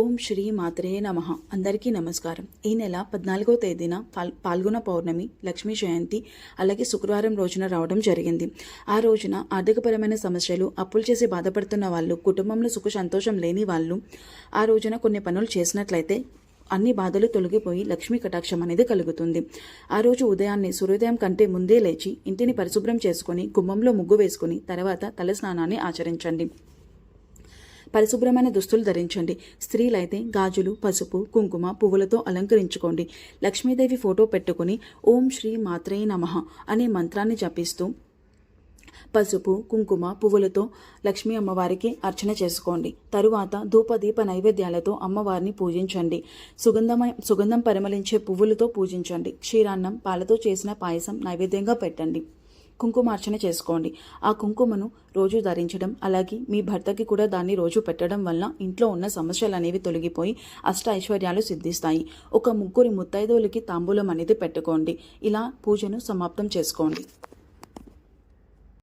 ఓం శ్రీ మాత్రే నమ. అందరికీ నమస్కారం. ఈ నెల పద్నాలుగో తేదీన పాల్ పాల్గొన పౌర్ణమి లక్ష్మీ జయంతి అలాగే శుక్రవారం రోజున రావడం జరిగింది. ఆ రోజున ఆర్థికపరమైన సమస్యలు అప్పులు చేసి బాధపడుతున్న వాళ్ళు కుటుంబంలో సుఖ సంతోషం లేని వాళ్ళు ఆ రోజున కొన్ని పనులు చేసినట్లయితే అన్ని బాధలు తొలగిపోయి లక్ష్మీ కటాక్షం అనేది కలుగుతుంది. ఆ రోజు ఉదయాన్నే సూర్యోదయం కంటే ముందే లేచి ఇంటిని పరిశుభ్రం చేసుకొని గుమ్మంలో ముగ్గు వేసుకుని తర్వాత తలస్నానాన్ని ఆచరించండి. పరిశుభ్రమైన దుస్తులు ధరించండి. స్త్రీలైతే గాజులు పసుపు కుంకుమ పువ్వులతో అలంకరించుకోండి. లక్ష్మీదేవి ఫోటో పెట్టుకుని ఓం శ్రీ మాత్రే నమః అనే మంత్రాన్ని జపిస్తూ పసుపు కుంకుమ పువ్వులతో లక్ష్మీ అమ్మవారికి అర్చన చేసుకోండి. తరువాత ధూపదీప నైవేద్యాలతో అమ్మవారిని పూజించండి. సుగంధమై సుగంధం పరిమళించే పువ్వులతో పూజించండి. క్షీరాన్నం పాలతో చేసిన పాయసం నైవేద్యంగా పెట్టండి. కుంకుమార్చన చేసుకోండి. ఆ కుంకుమను రోజు ధరించడం అలాగే మీ భర్తకి కూడా దాన్ని రోజు పెట్టడం వల్ల ఇంట్లో ఉన్న సమస్యలు అనేవి తొలగిపోయి అష్ట ఐశ్వర్యాలు సిద్ధిస్తాయి. ఒక ముగ్గురి ముత్తైదువులకి తాంబూలం అనేది పెట్టుకోండి. ఇలా పూజను సమాప్తం చేసుకోండి.